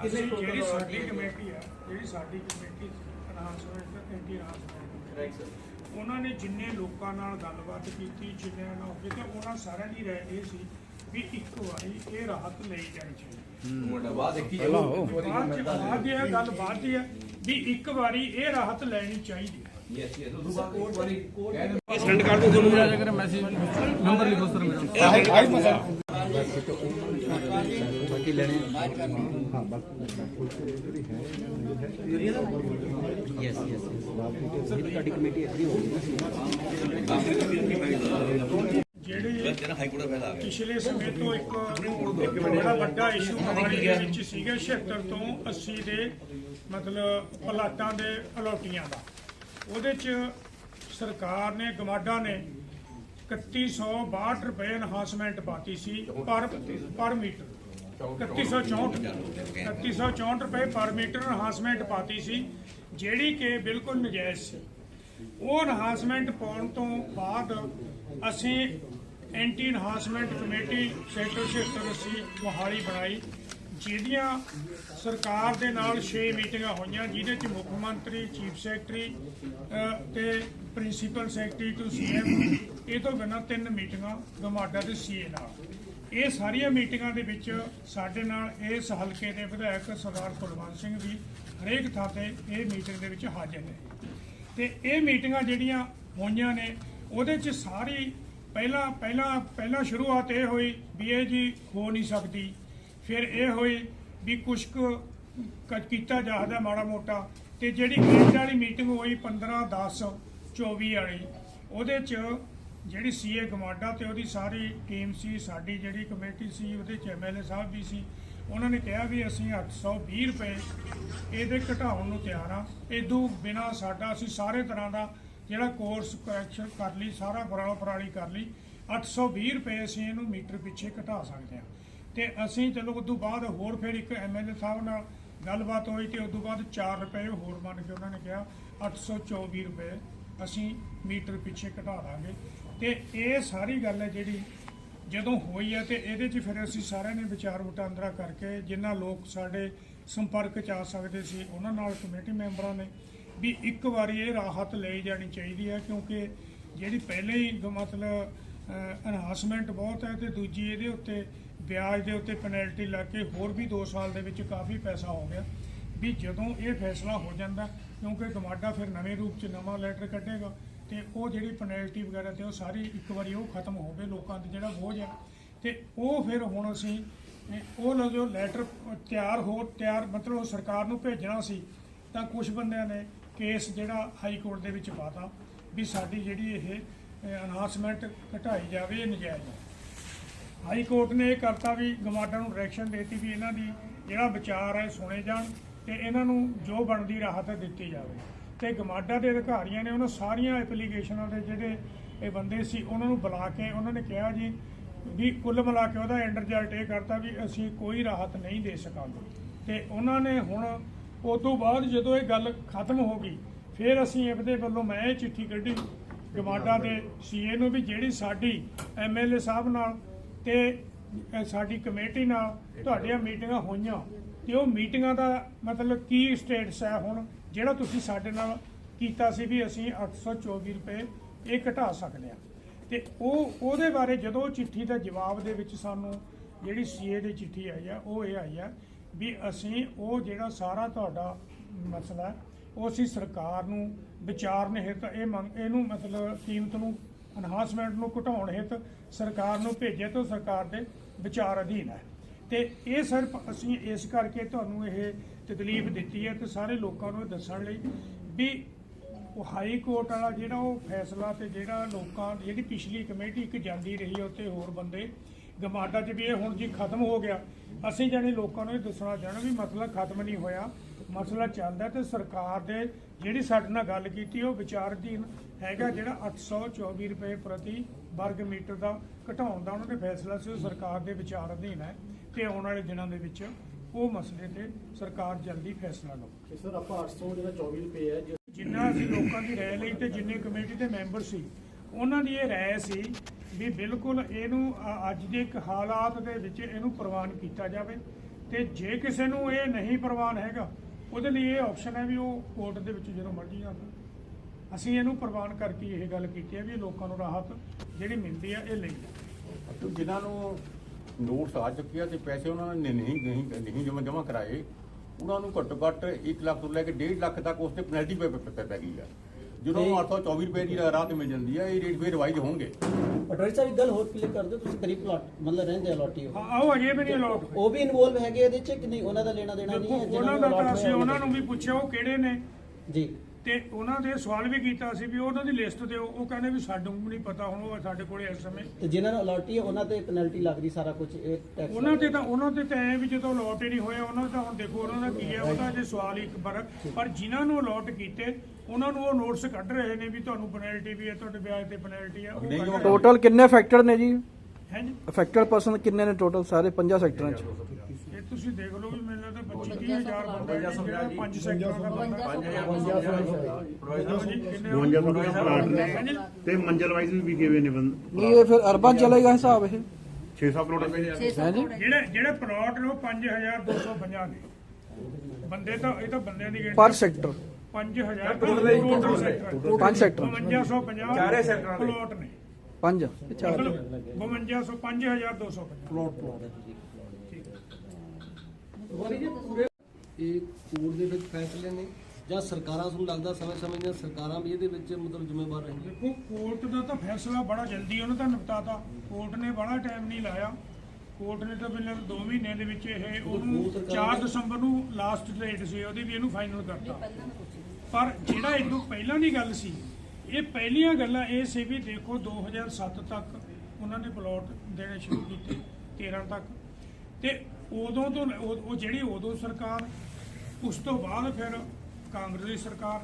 ਅਸੀਂ ਜਿਹੜੀ ਸਾਡੀ ਕਮੇਟੀ ਆ ਜਿਹੜੀ ਸਾਡੀ ਕਮੇਟੀ ਅਨਾਉਂਸਮੈਂਟ ਐਂਟੀ ਅਨਾਉਂਸਮੈਂਟ ਉਹਨਾਂ ਨੇ ਜਿੰਨੇ ਲੋਕਾਂ ਨਾਲ ਗੱਲਬਾਤ ਕੀਤੀ ਜਿੰਨਿਆਂ ਨਾਲ ਹੋ ਤੇ ਉਹਨਾਂ ਸਾਰਿਆਂ ਦੀ ਰਾਏ ਇਹ ਸੀ ਵੀ ਇੱਕ ਵਾਰੀ ਇਹ ਰਾਹਤ ਲਈ ਜਾਣੀ ਚਾਹੀਦੀ ਬਾਅਦ ਚ ਬਾਅਦ ਦੀ ਇਹ ਗੱਲ ਬਾਅਦ ਦੀ ਹੈ ਵੀ ਇੱਕ ਵਾਰੀ ਇਹ ਰਾਹਤ ਲੈਣੀ ਚਾਹੀਦੀ ਹੈ। ਸੈਂਡ ਕਰ ਦੋ ਤੁਹਾਨੂੰ। ਅਗਰ ਮੈਸੇਜ ਨੰਬਰ ਲਿਖੋ ਸਰ ਮੇਰਾ ਬਾਕੀ ਲੈਣੇ? ਹਾਂ ਬਾਕੀ ਯੈਸ ਯੈਸ ਸਰ ਤੁਹਾਡੀ ਕਮੇਟੀ ਐਗਰੀ ਹੋ ਗਈ ਜਿਹੜੇ ਤੇਰਾ ਹਾਈ ਕੋਰਟ ਦਾ ਫੈਸਲਾ ਆ ਗਿਆ। ਪਿਛਲੇ ਸਮੇਂ ਤੋਂ ਇੱਕ ਇੱਕ ਬੜਾ ਵੱਡਾ ਇਸ਼ੂ ਮੋਹਾਲੀ ਦੇ ਵਿੱਚ ਸੀਗਾ 76 ਤੋਂ 80 ਦੇ ਮਤਲਬ ਪਲਾਟਾਂ ਦੇ ਅਲੋਟੀਆਂ ਦਾ। ਉਹਦੇ ਚ ਸਰਕਾਰ ਨੇ ਗਮਾਡਾ ਨੇ 3162 ਰੁਪਏ ਐਨਹਾਂਸਮੈਂਟ ਪਾਤੀ ਸੀ ਪਰ ਪਰ ਮੀਟਰ। 3164 3164 ਰੁਪਏ ਪਰ ਮੀਟਰ ਐਨਹਾਂਸਮੈਂਟ ਪਾਤੀ ਸੀ ਜਿਹੜੀ ਕਿ ਬਿਲਕੁਲ ਨਜਾਇਜ਼ ਸੀ। ਉਹ ਐਨਹਾਂਸਮੈਂਟ ਪਾਉਣ ਤੋਂ ਬਾਅਦ ਅਸੀਂ ਐਂਟੀ ਐਨਹਾਂਸਮੈਂਟ ਕਮੇਟੀ ਸੈਕਟਰ 76 ਅਸੀਂ ਮੋਹਾਲੀ ਬਣਾਈ ਜਿਹਦੀਆਂ ਸਰਕਾਰ ਦੇ ਨਾਲ 6 ਮੀਟਿੰਗਾਂ ਹੋਈਆਂ ਜਿਹਦੇ ਚ ਮੁੱਖ ਮੰਤਰੀ ਚੀਫ ਸੈਕਟਰੀ ਤੇ ਪ੍ਰਿੰਸੀਪਲ ਸੈਕਟਰੀ ਟੂ ਸੀਐਮ ਇਹ ਤੋਂ ਬਿਨਾਂ ਤਿੰਨ ਮੀਟਿੰਗਾਂ ਗਮਾਡਾ ਦੇ ਸੀਏ ਨਾਲ। ਇਹ ਸਾਰੀਆਂ ਮੀਟਿੰਗਾਂ ਦੇ ਵਿੱਚ ਸਾਡੇ ਨਾਲ ਇਸ ਹਲਕੇ ਦੇ ਵਿਧਾਇਕ ਸਰਦਾਰ ਕੁਲਵੰਤ ਸਿੰਘ ਜੀ ਹਰੇਕ ਥਾਂ ਤੇ ਇਹ ਮੀਟਿੰਗ ਦੇ ਵਿੱਚ ਹਾਜ਼ਰ ਨੇ। ਤੇ ਇਹ ਮੀਟਿੰਗਾਂ ਜਿਹੜੀਆਂ ਹੋਈਆਂ ਨੇ, ਉਹਦੇ 'ਚ ਸਾਰੀ ਪਹਿਲਾਂ ਪਹਿਲਾਂ ਪਹਿਲਾਂ ਸ਼ੁਰੂਆਤ ਇਹ ਹੋਈ ਵੀ ਇਹ ਜੀ ਹੋ ਨਹੀਂ ਸਕਦੀ। ਫਿਰ ਇਹ ਹੋਈ ਵੀ ਕੁਛ ਕੁ ਕ- ਕੀਤਾ ਜਾਹਦਾ ਮਾੜਾ ਮੋਟਾ। ਤੇ ਜਿਹੜੀ ਐਂਡ ਵਾਲੀ ਮੀਟਿੰਗ ਹੋਈ 15 10 24 ਵਾਲੀ, ਉਹਦੇ 'ਚ ਜਿਹੜੀ ਸੀਏ ਗਮਾਡਾ ਤੇ ਉਹਦੀ ਸਾਰੀ ਟੀਮ ਸੀ, ਸਾਡੀ ਜਿਹੜੀ ਕਮੇਟੀ ਸੀ, ਉਹਦੇ 'ਚ ਐਮਐਲਏ ਸਾਹਿਬ ਵੀ ਸੀ, ਉਹਨਾਂ ਨੇ ਕਿਹਾ ਵੀ ਅਸੀਂ 820 ਰੁਪਏ ਇਹਦੇ ਘਟਾਉਣ ਨੂੰ ਤਿਆਰ ਆ ਇਦੋਂ ਬਿਨਾ ਸਾਡਾ ਅਸੀਂ ਸਾਰੇ ਤਰ੍ਹਾਂ ਦਾ ਜਿਹੜਾ ਕੋਰਸ ਕਰੈਕਸ਼ਨ ਕਰ ਲਈ, ਸਾਰਾ ਬਰਾਲਾ ਪਰਾਲੀ ਕਰ ਲਈ 820 ਰੁਪਏ ਅਸੀਂ ਇਹਨੂੰ ਮੀਟਰ ਪਿੱਛੇ ਘਟਾ ਸਕਦੇ ਹਾਂ। ਤੇ ਅਸੀਂ ਚਲੋ ਉਦੋਂ ਬਾਅਦ ਹੋਰ ਫਿਰ ਇੱਕ ਐਮਐਲਏ ਸਾਹਿਬ ਨਾਲ ਗੱਲਬਾਤ ਹੋਈ ਤੇ ਤੋਂ ਬਾਅਦ 4 ਰੁਪਏ ਹੋਰ ਮੰਨ ਕੇ ਉਹਨਾਂ ਨੇ ਕਿਹਾ 824 ਰੁਪਏ ਅਸੀਂ ਮੀਟਰ ਪਿੱਛੇ ਘਟਾ ਦਾਂਗੇ। ਤੇ ਇਹ ਸਾਰੀ ਗੱਲ ਹੈ ਜਿਹੜੀ ਜਦੋਂ ਹੋਈ ਹੈ ਤੇ ਇਹਦੇ 'ਚ ਫਿਰ ਅਸੀਂ ਸਾਰਿਆਂ ਨੇ ਵਿਚਾਰ ਵਟਾਂਦਰਾ ਕਰਕੇ ਜਿਨ੍ਹਾਂ ਲੋਕ ਸਾਡੇ ਸੰਪਰਕ 'ਚ ਆ ਸਕਦੇ ਸੀ, ਉਹਨਾਂ ਨਾਲ ਕਮੇਟੀ ਮੈਂਬਰਾਂ ਨੇ ਵੀ ਇੱਕ ਵਾਰੀ ਇਹ ਰਾਹਤ ਲਈ ਜਾਣੀ ਚਾਹੀਦੀ ਹੈ ਕਿਉਂਕਿ ਜਿਹੜੀ ਪਹਿਲੇ ਹੀ ਮਤਲਬ ਅਨਾਉਂਸਮੈਂਟ ਬਹੁਤ ਹੈ ਤੇ ਦੂਜੀ ਇਹਦੇ ਉੱਤੇ ਵਿਆਜ ਦੇ ਉੱਤੇ ਪੈਨਲਟੀ ਲੱਗ ਕੇ ਹੋਰ ਵੀ 2 ਸਾਲ ਦੇ ਵਿੱਚ ਕਾਫੀ ਪੈਸਾ ਹੋ ਗਿਆ ਵੀ ਜਦੋਂ ਇਹ ਫੈਸਲਾ ਹੋ ਜਾਂਦਾ ਕਿਉਂਕਿ ਗਮਾਡਾ ਫਿਰ ਨਵੇਂ ਰੂਪ 'ਚ ਨਵਾਂ ਲੈਟਰ ਕੱਢੇਗਾ ਤੇ ਉਹ ਜਿਹੜੀ ਪੈਨਲਟੀ ਵਗੈਰਾ ਤੇ ਉਹ ਸਾਰੀ ਇੱਕ ਵਾਰੀ ਉਹ ਖਤਮ ਹੋਵੇ ਲੋਕਾਂ ਤੇ ਜਿਹੜਾ ਬੋਝ ਆ ਤੇ ਉਹ ਫਿਰ ਹੁਣ ਅਸੀਂ ਉਹ ਲੋ ਜੋ ਲੈਟਰ ਤਿਆਰ ਹੋ, ਤਿਆਰ ਮਤਲਬ ਸਰਕਾਰ ਨੂੰ ਭੇਜਣਾ ਸੀ, ਤਾਂ ਕੁਝ ਬੰਦਿਆਂ ਨੇ ਕੇਸ ਜਿਹੜਾ ਹਾਈ ਕੋਰਟ ਦੇ ਵਿੱਚ ਪਾਤਾ ਵੀ ਸਾਡੀ ਜਿਹੜੀ ਇਹ ਅਨਾਉਂਸਮੈਂਟ ਘਟਾਈ ਜਾਵੇ ਇਹ ਨਜਾਇਜ਼। ਹੈ ਹਾਈ ਕੋਰਟ ਨੇ ਇਹ ਕਰਤਾ ਵੀ ਗਮਾਡਾ ਨੂੰ ਡਾਇਰੈਕਸ਼ਨ ਦੇਤੀ ਵੀ ਇਹਨਾਂ ਦੀ ਜਿਹੜਾ ਵਿਚਾਰ ਹੈ ਸੁਣੇ ਜਾਣ ਤੇ ਇਹਨਾਂ ਨੂੰ ਜੋ ਬਣਦੀ ਰਾਹਤ ਦਿੱਤੀ ਜਾਵੇ। ਤੇ ਗਮਾਡਾ ਦੇ ਅਧਿਕਾਰੀਆਂ ਨੇ ਉਹਨਾਂ ਸਾਰੀਆਂ ਐਪਲੀਕੇਸ਼ਨਾਂ ਦੇ ਜਿਹੜੇ ਇਹ ਬੰਦੇ ਸੀ, ਉਹਨਾਂ ਨੂੰ ਬੁਲਾ ਕੇ ਉਹਨਾਂ ਨੇ ਕਿਹਾ ਜੀ ਵੀ ਕੁੱਲ ਮਿਲਾ ਕੇ ਉਹਦਾ ਐਂਡ ਰਿਜ਼ਲਟ ਇਹ ਕਰਤਾ ਵੀ ਅਸੀਂ ਕੋਈ ਰਾਹਤ ਨਹੀਂ ਦੇ ਸਕਾਂਗੇ। ਤੇ ਉਹਨਾਂ ਨੇ ਹੁਣ ਉਸ ਤੋਂ ਬਾਅਦ ਜਦੋਂ ਇਹ ਗੱਲ ਖਤਮ ਹੋ ਗਈ, ਫਿਰ ਅਸੀਂ ਇਹਦੇ ਵੱਲੋਂ ਮੈਂ ਇਹ ਚਿੱਠੀ ਕੱਢੀ ਗਮਾਡਾ ਦੇ ਸੀਏ ਨੂੰ ਵੀ ਜਿਹੜੀ ਸਾਡੀ ਐਮਐਲਏ ਸਾਹਿਬ ਨਾਲ ਤੇ ਸਾਡੀ ਕਮੇਟੀ ਨਾਲ ਤੁਹਾਡੀਆਂ ਮੀਟਿੰਗਾਂ ਹੋਈਆਂ ਤੇ ਉਹ ਮੀਟਿੰਗਾਂ ਦਾ ਮਤਲਬ ਕੀ ਸਟੇਟਸ ਹੈ ਹੁਣ ਜਿਹੜਾ ਤੁਸੀਂ ਸਾਡੇ ਨਾਲ ਕੀਤਾ ਸੀ ਵੀ ਅਸੀਂ 824 ਰੁਪਏ ਇਹ ਘਟਾ ਸਕਦੇ ਹਾਂ। ਤੇ ਉਹ, ਉਹਦੇ ਬਾਰੇ ਜਦੋਂ ਚਿੱਠੀ ਦਾ ਜਵਾਬ ਦੇ ਵਿੱਚ ਸਾਨੂੰ ਜਿਹੜੀ ਸੀਏ ਦੀ ਚਿੱਠੀ ਆਈ ਆ, ਉਹ ਇਹ ਆਈ ਆ ਵੀ ਅਸੀਂ ਉਹ ਜਿਹੜਾ ਸਾਰਾ ਤੁਹਾਡਾ ਮਸਲਾ ਉਹ ਅਸੀਂ ਸਰਕਾਰ ਨੂੰ ਵਿਚਾਰਨ ਹਿੱਤ ਇਹ ਮੰਗ, ਇਹਨੂੰ ਮਤਲਬ ਕੀਮਤ ਨੂੰ ਅਨਹਾਂਸਮੈਂਟ ਨੂੰ ਘਟਾਉਣ ਹਿੱਤ ਸਰਕਾਰ ਨੂੰ ਭੇਜਿਆ ਤੇ ਸਰਕਾਰ ਦੇ ਵਿਚਾਰ ਅਧੀਨ ਹੈ। ਤੇ ਇਹ ਸਿਰਫ ਅਸੀਂ ਇਸ ਕਰਕੇ ਤੁਹਾਨੂੰ ਇਹ ਤਕਲੀਫ ਦਿੱਤੀ ਹੈ ਤੇ ਸਾਰੇ ਲੋਕਾਂ ਨੂੰ ਇਹ ਦੱਸਣ ਲਈ ਵੀ ਉਹ ਹਾਈ ਕੋਰਟ ਵਾਲਾ ਜਿਹੜਾ ਉਹ ਫੈਸਲਾ ਤੇ ਜਿਹੜਾ ਲੋਕਾਂ ਜਿਹੜੀ ਪਿਛਲੀ ਕਮੇਟੀ ਇੱਕ ਜਾਂਦੀ ਰਹੀ ਉੱਤੇ ਹੋਰ ਬੰਦੇ, ਗਮਾਡਾ 'ਚ ਵੀ ਇਹ ਹੁਣ ਜੀ ਖਤਮ ਹੋ ਗਿਆ। ਅਸੀਂ ਜਾਨੀ ਲੋਕਾਂ ਨੂੰ ਇਹ ਦੱਸਣਾ ਚਾਹਣਾ ਵੀ ਮਸਲਾ ਖਤਮ ਨਹੀਂ ਹੋਇਆ, ਮਸਲਾ ਚੱਲਦਾ ਤੇ ਸਰਕਾਰ ਦੇ ਜਿਹੜੀ ਸਾਡੇ ਨਾਲ ਗੱਲ ਕੀਤੀ, ਉਹ ਵਿਚਾਰਧੀਨ ਹੈਗਾ ਜਿਹੜਾ 824 ਰੁਪਏ ਪ੍ਰਤੀ ਵਰਗ ਮੀਟਰ ਦਾ ਘਟਾਉਣ ਦਾ ਉਹਨਾਂ ਨੇ ਫੈਸਲਾ ਸੀ, ਉਹ ਸਰਕਾਰ ਦੇ ਵਿਚਾਰ ਅਧੀਨ ਹੈ। ਤੇ ਆਉਣ ਵਾਲੇ ਦਿਨਾਂ ਦੇ ਵਿੱਚ ਉਹ ਮਸਲੇ ਤੇ ਸਰਕਾਰ ਜਲਦੀ ਫੈਸਲਾ ਲਓ। ਤੇ ਸਰ ਆਪਾਂ 800 ਜਿਹੜਾ 24 ਰੁਪਏ ਹੈ ਜੇ ਜਿੰਨਾ ਅਸੀਂ ਲੋਕਾਂ ਦੀ ਰਾਏ ਲਈ ਤੇ ਜਿੰਨੇ ਕਮੇਟੀ ਦੇ ਮੈਂਬਰ ਸੀ ਉਹਨਾਂ ਦੀ ਇਹ ਰਾਏ ਸੀ ਵੀ ਬਿਲਕੁਲ ਇਹਨੂੰ ਅੱਜ ਦੇ ਇੱਕ ਹਾਲਾਤ ਦੇ ਵਿੱਚ ਇਹਨੂੰ ਪ੍ਰਵਾਨ ਕੀਤਾ ਜਾਵੇ ਤੇ ਜੇ ਕਿਸੇ ਨੂੰ ਇਹ ਨਹੀਂ ਪ੍ਰਵਾਨ ਹੈਗਾ ਉਹਦੇ ਲਈ ਇਹ ਆਪਸ਼ਨ ਹੈ ਵੀ ਉਹ ਕੋਰਟ ਦੇ ਵਿੱਚ ਜਦੋਂ ਮਰਜ਼ੀ ਜਾ ਸਕਦਾ ਅਸੀਂ ਇਹਨੂੰ ਪ੍ਰਵਾਨ ਕਰਕੇ ਇਹ ਗੱਲ ਕੀਤੀ ਹੈ ਵੀ ਲੋਕਾਂ ਨੂੰ ਰਾਹਤ ਜਿਹੜੀ ਮਿਲਦੀ ਹੈ ਇਹ ਲਈ। ਜਾਵੇ ਜਿਨ੍ਹਾਂ ਨੂੰ ਨੋਟਸ ਆ ਚੁੱਕੇ ਆ ਤੇ ਪੈਸੇ ਉਹਨਾਂ ਨੇ ਨਹੀਂ ਨਹੀਂ ਨਹੀਂ ਜਮ੍ਹਾਂ ਜਮ੍ਹਾਂ ਕਰਾਏ। ਉਹਨਾਂ ਨੂੰ ਘੱਟੋ ਘੱਟ 1 ਲੱਖ ਤੋਂ ਲੈ ਕੇ 1.5 ਲੱਖ ਤੱਕ ਉਸ ਤੇ ਪੈਨਲਟੀ ਪੈ ਪੈ- ਗਈ ਆ। ਜਦੋਂ 824 ਰੁਪਏ ਦੀ ਰਾਹਤ ਮਿਲ ਜਾਂਦੀ ਆ ਇਹ ਰੇਟ ਫੇਰ ਰਿਵਾਈਜ਼ ਹੋਣਗੇ। ਪਟਵਾਰੀ ਸਾਹਿਬ ਗੱਲ ਹੋਰ ਕਲੀਅਰ ਕਰ ਦਿਓ ਤੁਸੀਂ ਕਰੀਬ ਪਲਾਟ ਮਤਲਬ ਰਹਿੰਦੇ ਅਲੋਟੀ ਹਾਂ ਆਓ ਅਜੇ ਵੀ ਨਹੀਂ ਅਲਾਟ ਉਹ ਵੀ ਇਨਵੋਲਵ ਹੈਗੇ ਇਹਦੇ ਚ ਕਿ ਨਹੀਂ? ਉਹਨਾਂ ਦਾ ਲੈਣਾ ਦੇਣਾ ਨਹੀਂ ਹੈ ਉਹਨਾਂ ਦਾ ਅਸੀਂ ਉਹਨਾਂ ਨੂੰ ਵੀ ਪੁੱਛਿਆ ਉਹ ਕਿਹੜੇ ਨੇ? ਜੀ। ਤੇ ਉਹਨਾਂ ਦੇ ਸਵਾਲ ਵੀ ਕੀਤਾ ਸੀ ਵੀ ਉਹਨਾਂ ਦੀ ਲਿਸਟ ਦਿਓ ਉਹ ਕਹਿੰਦੇ ਵੀ ਸਾਨੂੰ ਵੀ ਨਹੀਂ ਪਤਾ ਹੁਣ ਉਹ ਸਾਡੇ ਕੋਲੇ ਇਸ ਸਮੇਂ ਤੇ ਜਿਨ੍ਹਾਂ ਨੂੰ ਅਲੋਟੀ ਹੈ ਉਹਨਾਂ ਤੇ ਪੈਨਲਟੀ ਲੱਗਦੀ ਸਾਰਾ ਕੁਝ ਇਹ ਟੈਕਸ ਉਹਨਾਂ ਤੇ ਤਾਂ ਉਹਨਾਂ ਤੇ ਤਾਂ ਐ ਵੀ ਜਦੋਂ ਅਲਾਟ ਹੀ ਨਹੀਂ ਹੋਇਆ ਉਹਨਾਂ ਦਾ ਤਾਂ ਹੁਣ ਦੇਖੋ ਉਹਨਾਂ ਦਾ ਕੀ ਹੈ ਉਹਦਾ ਜੇ ਸਵਾਲ ਹੀ ਇੱਕ ਬਰ ਪਰ ਜਿਨ੍ਹਾਂ ਨੂੰ ਅਲਾਟ ਕੀਤੇ ਉਹਨਾਂ ਨੂੰ ਉਹ ਨੋਟਸ ਕੱਢ ਰਹੇ ਨੇ ਵੀ ਤੁਹਾਨੂੰ ਪੈਨਲਟੀ ਵੀ ਹੈ ਤੁਹਾਡੇ ਵਿਆਜ ਤੇ ਪੈਨਲਟੀ ਹੈ ਉਹ ਕੱਢ ਰਹੇ ਟੋਟਲ ਕਿੰਨੇ ਅਫੈਕਟਡ ਨੇ ਜੀ? ਹੈ ਜੀ? ਅਫੈਕਟਡ ਪਰਸਨ ਕਿੰਨੇ ਨੇ ਟੋਟਲ ਸਾਰੇ 50 ਸੈਕਟਰਾਂ ਚ? ਤੁਸੀਂ ਦੇਖ ਲਓ ਵੀ ਮੈਨੂੰ ਲੱਗਦਾ 25 30000 ਬੰਦਾ ਜਿਹੜਾ ਪੰਜ ਸੈਕਟਰਾਂ ਦਾ ਬੰਦਾ ਕਿੰਨੇ 52 ਪਲਾਟ ਨੇ? ਤੇ ਮੰਜ਼ਲ ਵਾਈਜ਼ ਵੀ ਵਿਕੇ ਹੋਏ ਨੇ ਬੰਦ ਨਹੀਂ ਇਹ ਫਿਰ ਅਰਬਾਂ ਚਲੇਗਾ ਹਿਸਾਬ ਇਹ? 600 ਕਰੋੜ ਜਿਹੜੇ ਜਿਹੜੇ ਪਲਾਟ ਨੇ ਉਹ 5250 ਨੇ ਬੰਦੇ ਤਾਂ ਇਹ ਤਾਂ ਬੰਦਿਆਂ ਦੀ ਗਿਣਤੀ ਪਰ ਸੈਕਟਰ। 5000 ਟੋਟਲ ਸੈਕਟਰ ਪੰਜ ਸੈਕਟਰ। 5250 ਚਾਰੇ ਸੈਕਟਰਾਂ ਦੇ। ਪਲਾਟ ਨੇ। ਪੰਜ। ਇਹ ਚਾਰ। ਮਤਲਬ 5200 5250 ਇਹ ਕੋਰਟ ਦੇ ਵਿੱਚ ਫੈਸਲੇ ਨੇ ਜਾਂ ਸਰਕਾਰਾਂ ਤੁਹਾਨੂੰ ਲੱਗਦਾ ਸਮੇਂ-ਸਮੇਂ ਦੀਆਂ ਸਰਕਾਰਾਂ ਵੀ ਇਹਦੇ ਵਿੱਚ ਮਤਲਬ ਜ਼ਿੰਮੇਵਾਰ ਰਹਿੰਦੀਆਂ ਦੇਖੋ ਕੋਰਟ ਦਾ ਤਾਂ ਫੈਸਲਾ ਬੜਾ ਜਲਦੀ ਉਹਨਾਂ ਦਾ ਨਿਪਟਾਤਾ। ਕੋਰਟ ਨੇ ਬੜਾ ਟਾਈਮ ਨਹੀਂ ਲਾਇਆ। ਕੋਰਟ ਨੇ ਤਾਂ ਬਿਲਕੁਲ 2 ਮਹੀਨੇ ਦੇ ਵਿੱਚ ਇਹ ਉਹਨੂੰ 4 ਦਸੰਬਰ ਨੂੰ ਲਾਸਟ ਡੇਟ ਸੀ ਉਹਦੀ ਵੀ ਇਹਨੂੰ ਫਾਈਨਲ ਕਰਤਾ। ਪਰ ਜਿਹੜਾ ਇਹਨੂੰ ਪਹਿਲਾਂ ਦੀ ਗੱਲ ਸੀ ਇਹ ਪਹਿਲੀਆਂ ਗੱਲਾਂ ਇਹ ਸੀ ਵੀ ਦੇਖੋ 2007 ਤੱਕ ਉਹਨਾਂ ਨੇ ਪਲਾਟ ਦੇਣੇ ਸ਼ੁਰੂ ਕੀਤੇ 13 ਤੱਕ। ਤੇ ਉਦੋਂ ਤੋਂ ਉਹ ਉਹ ਜਿਹੜੀ ਉਦੋਂ ਸਰਕਾਰ ਉਸ ਤੋਂ ਬਾਅਦ ਫਿਰ ਕਾਂਗਰਸ ਦੀ ਸਰਕਾਰ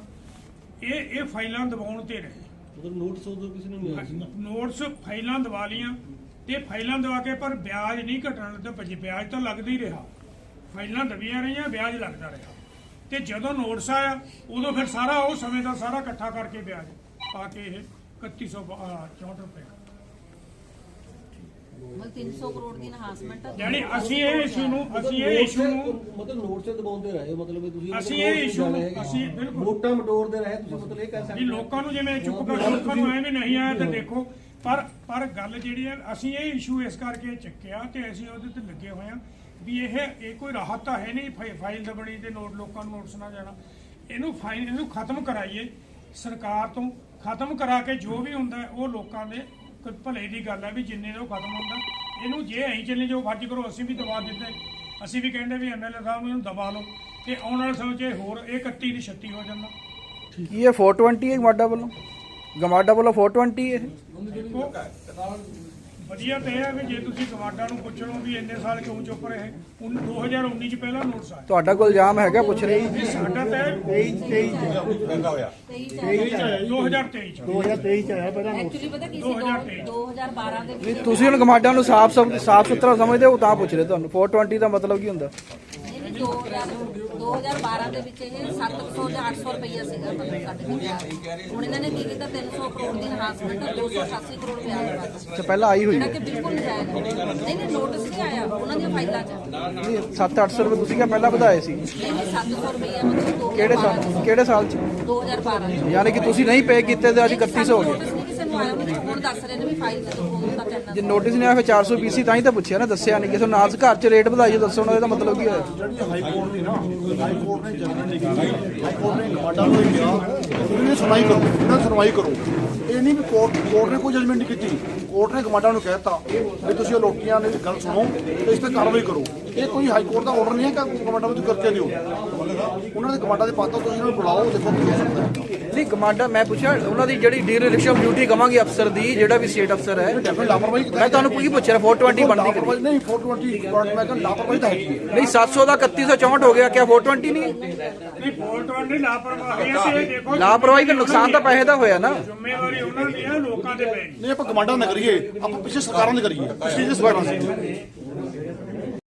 ਇਹ ਇਹ ਫਾਈਲਾਂ ਦਬਾਉਣ ਤੇ ਰਹੇ। ਮਤਲਬ ਨੋਟਿਸ ਉਦੋਂ ਕਿਸੇ ਨੂੰ ਨਹੀਂ ਆਇਆ ਸੀ? ਨੋਟਸ ਫਾਈਲਾਂ ਦਵਾ ਲੀਆਂ ਤੇ ਫਾਈਲਾਂ ਦਵਾ ਕੇ ਪਰ ਵਿਆਜ ਨਹੀਂ ਘਟਣ ਲੱਗਾ ਭਜੀ ਵਿਆਜ ਤਾਂ ਲੱਗਦਾ ਹੀ ਰਿਹਾ। ਫਾਈਲਾਂ ਦਬੀਆਂ ਰਹੀਆਂ ਵਿਆਜ ਲੱਗਦਾ ਰਿਹਾ। ਤੇ ਜਦੋਂ ਨੋਟਸ ਆਇਆ ਉਦੋਂ ਫਿਰ ਸਾਰਾ ਉਹ ਸਮੇਂ ਦਾ ਸਾਰਾ ਇਕੱਠਾ ਕਰਕੇ ਵਿਆਜ ਪਾ ਕੇ ਇਹ 3164 ਰੁਪਏ। ਮਤਲਬ 300 ਕਰੋੜ ਦੀ ਇਨਹਾਂਸਮੈਂਟ ਯਾਨੀ ਅਸੀਂ ਇਹ ਇਸ਼ੂ ਨੂੰ ਅਸੀਂ ਇਹ ਇਸ਼ੂ ਨੂੰ ਮਤਲਬ ਨੋਟ ਤੇ ਦਬਾਉਂਦੇ ਰਹੇ ਮਤਲਬ ਤੁਸੀਂ ਅਸੀਂ ਇਹ issue ਨੂੰ- ਅਸੀਂ ਬਿਲਕੁਲ- ਵੋਟਾਂ ਮਟੋੜਦੇ ਰਹੇ ਤੁਸੀਂ ਮਤਲਬ ਇਹ ਕਹਿ ਵੀ ਸਕਦੇ ਹੋ। ਲੋਕਾਂ ਨੂੰ ਜਿਵੇਂ ਚੁੱਪ ਕਰ ਲੋਕਾਂ ਨੂੰ ਐਵੇਂ ਨਹੀਂ ਆਇਆ ਤੇ ਦੇਖੋ ਪਰ ਪਰ ਗੱਲ ਜਿਹੜੀ ਹੈ ਅਸੀਂ ਇਹ ਇਸ਼ੂ ਇਸ ਕਰਕੇ ਚੱਕਿਆ ਤੇ ਅਸੀਂ ਉਹਦੇ ਤੇ ਲੱਗੇ ਹੋਏ ਆ ਵੀ ਇਹ ਇਹ ਕੋਈ ਰਾਹਤ ਤਾਂ ਹੈ ਨਹੀਂ ਫਾਈ- ਫਾਈਲ ਦਬਣੀ ਤੇ ਨੋਟ ਲੋਕਾਂ ਨੂੰ ਨੋਟਿਸ ਨਾ ਜਾਣਾ। ਇਹਨੂੰ ਫਾਈਲ ਇਹਨੂੰ ਖਤਮ ਕਰਾਈਏ। ਸਰਕਾਰ ਤੋਂ ਖਤਮ ਕਰਾ ਕੇ ਜੋ ਵੀ ਹੁੰਦਾ ਉਹ ਲੋਕਾਂ ਦੇ ਕ- ਭਲੇ ਦੀ ਗੱਲ ਹੈ ਵੀ ਜਿੰਨੇ ਦਾ ਉਹ ਖਤਮ ਹੁੰਦਾ। ਇਹਨੂੰ ਜੇ ਐਂ ਚੱਲੇ ਜੋ ਫਰਜ਼ ਕਰੋ ਅਸੀਂ ਵੀ ਦਬਾ ਦਿੱਤੇ ਅਸੀਂ ਵੀ ਕਹਿੰਦੇ ਵੀ ਐਮਐਲਏ ਸਾਹਿਬ ਨੂੰ ਇਹਨੂੰ ਦਬਾ ਲਓ। ਤੇ ਆਉਣ ਵਾਲੇ ਸਮੇਂ 'ਚ ਹੋਰ ਇਹ 31 ਦੀ 36 ਹੋ ਜਾਂਦਾ। ਇਹ 420 ਹੈ ਗਮਾਡਾ ਵੱਲੋਂ? ਗਮਾਡਾ ਵੱਲੋਂ 420 ਇਹ? ਦੇਖੋ ਵਧੀਆ ਤੇ ਇਹ ਹੈ ਵੀ ਜੇ ਤੁਸੀਂ ਗਵਾਡਾ ਨੂੰ ਪੁੱਛ ਲਓ ਵੀ ਇੰਨੇ ਸਾਲ ਕਿਉਂ ਚੁੱਪ ਰਹੇ ਉਨ 2019 ਚ ਪਹਿਲਾ ਨੋਟਿਸ ਆਇਆ ਤੁਹਾਡਾ ਕੋਲ ਇਲਜ਼ਾਮ ਹੈਗਾ ਪੁੱਛ ਰਹੇ? ਇਹ ਸਾਡਾ ਤਾਂ 23 ਮਹਿੰਗਾ ਹੋਇਆ। 2023 ਚ 2023 ਚ ਆਇਆ ਪਹਿਲਾਂ ਐਕਚੁਅਲੀ ਪਤਾ ਕੀ ਸੀ 2023 2012 ਦੇ ਵਿੱਚ ਤੁਸੀਂ ਹੁਣ ਗਮਾਡਾ ਨੂੰ ਸਾਫ਼ ਸਾਫ਼ ਸੁਥਰਾ ਸਮਝਦੇ ਹੋ ਤਾਂ ਪੁੱਛ ਰਹੇ ਤੁਹਾਨੂੰ। 420 ਦਾ ਮਤਲਬ ਕੀ ਹੁੰਦਾ? ਨਹੀਂ, ਨਹੀਂ, 2000 2012 ਦੇ ਵਿੱਚ ਇਹ 700 ਜਾਂ 800 ਰੁਪਈਆ ਸੀਗਾ ਮਤਲਬ ਸਾਡੇ ਕੋਲ ਵਿਆਜ। ਹੁਣ ਇਹਨਾਂ ਨੇ ਕੀ ਕੀਤਾ 300 ਕਰੋੜ ਦੀ ਇਨਹਾਂਸਮੈਂਟ 288 ਕਰੋੜ ਵਿਆਜ ਕਰਤਾ ਅੱਛਾ ਪਹਿਲਾਂ ਆਈ ਹੋਈ ਜਿਹੜਾ ਹੈ ਕਿ ਬਿਲਕੁਲ ਨਜਾਇਜ਼ ਹੈ। ਨਹੀਂ ਨਹੀਂ ਨੋਟਿਸ ਨਹੀਂ ਆਇਆ ਉਹਨਾਂ ਦੀਆਂ ਫਾਈਲਾਂ 'ਚ। ਨਹੀਂ 7-800 ਰੁਪਏ ਤੁਸੀਂ ਕਿਹਾ ਪਹਿਲਾਂ ਵਧਾਏ ਸੀ। ਨਹੀਂ ਨਹੀਂ 700 ਰੁਪਈਆ ਮਤਲਬ 2012 ਕਿਹੜੇ ਸਾਲ ਕਿਹੜੇ ਸਾਲ ਚ? 2012 ਚ। ਯਾਨੀ ਕਿ ਤੁਸੀਂ ਨਹੀਂ ਪੇ ਕੀਤੇ ਤੇ ਅੱਜ 3100 ਹੋ ਗਏ। ਨਹੀਂ ਕਿਸੇ ਨੂੰ ਆਇਆ ਉਹਨੇ ਹੁਣ ਦੱਸ ਰਹੇ ਨੇ ਵੀ ਫਾਈਲ ਜਦੋਂ ਫੋਨ ਤਾਂ ਪੈਣਾ ਜੇ ਨੋਟਿਸ ਨਹੀਂ ਆਇਆ ਫਿਰ 400 BC ਤਾਂ ਹੀ ਤਾਂ ਪੁੱਛਿਆ ਨਾ ਦੱਸਿਆ ਨਹੀਂ। ਕਿਸੇ ਨੂੰ ਨਾਲ ਘਰ ਚ ਰੇਟ ਵਧਾਈਏ ਦੱਸੋ ਉਹਨਾਂ ਦਾ ਮਤਲਬ ਕੀ ਹੋਇਆ? ਜਿਹੜੀ ਹਾਈ ਕੋਰਟ ਦੀ ਨਾ ਹਾਈ ਕੋਰਟ ਨੇ ਜਨਰਲ ਨਹੀਂ ਕੀਤੀ ਹਾਈ ਕੋਰਟ ਨੇ ਗਵਾਡਾ ਨੂੰ ਇਹ ਕਿਹਾ ਤੁਸੀਂ ਇਹ ਸੁਣਵਾਈ ਕਰੋ ਇਹਨਾਂ ਦੀ ਸੁਣਵਾਈ ਕਰੋ। ਇਹ ਨਹੀਂ ਵੀ ਕੋਰਟ ਕੋਰਟ ਨੇ ਕੋਈ ਜਜਮੈਂਟ ਨਹੀਂ ਕੀਤੀ। ਕੋਰਟ ਨੇ ਗਵਾਡਾ ਨੂੰ ਕਹਿਤਾ ਵੀ ਤੁਸੀਂ ਇਹ ਲੋਕੀਆਂ ਦੀ ਗੱਲ ਸੁਣੋ ਤੇ ਇਸ ਤੇ ਕਾਰਵਾਈ ਕਰੋ। ਇਹ ਕੋਈ ਹਾਈ ਕੋਰਟ ਦਾ ਆਰਡਰ ਨਹੀਂ ਹੈ ਕਿ ਨੂੰ ਤੁਸੀਂ ਕਰਕੇ ਦਿਓ ਉਹਨਾਂ ਦੇ ਗਵਾਡਾ ਦੇ ਪਾਤਰ ਤੁਸੀਂ ਇਹਨਾਂ ਨੂੰ ਬੁਲਾਓ ਦੇਖੋ ਕੀ ਹੋ ਸਕਦਾ ਹੈ। ਨਹੀਂ ਕਮਾਂਡਰ ਮੈਂ ਪੁੱਛਿਆ ਉਹਨਾਂ ਦੀ ਜਿਹੜੀ ਡੀਲਿਕਸ਼ਨ ਡਿਊਟੀ ਕਵਾਂਗੇ ਅਫਸਰ ਦੀ ਜਿਹੜਾ ਵੀ ਸਟੇਟ ਅਫਸਰ ਹੈ। ਮੈਂ ਤੁਹਾਨੂੰ ਕੀ ਪੁੱਛ ਰਿਹਾ 420 ਬਣਦੀ ਕਿ ਨਹੀਂ? 420 ਕੋਰਟ ਮੈਂ ਕਹਿੰਦਾ ਲਾਪਰਵਾਹੀ ਤਾਂ ਹੈਗੀ ਹੈ। ਨਹੀਂ 700 ਦਾ 3164 ਹੋ ਗਿਆ ਕਿਆ 420 ਨਹੀਂ? ਨਹੀਂ ਫੋਲਟ ਵਾਲੀ ਲਾਪਰਵਾਹੀ ਹੈ ਤੇ ਦੇਖੋ ਲਾਪਰਵਾਹੀ ਫਿਰ ਨੁਕਸਾਨ ਤਾਂ ਪੈਸੇ ਦਾ ਹੋਇਆ ਨਾ। ਜ਼ਿੰਮੇਵਾਰੀ ਉਹਨਾਂ ਦੀ ਹੈ ਲੋਕਾਂ ਦੇ ਪੈ ਨਹੀਂ ਆਪਾਂ ਗਵਾਡਾ ਨਾ ਕਰੀਏ ਆਪਾਂ ਪਿੱਛੇ ਸਰਕਾਰਾਂ ਦੀ ਕਰੀਏ ਜਿਹੜੀ ਸਰਕਾਰਾਂ ਸੀ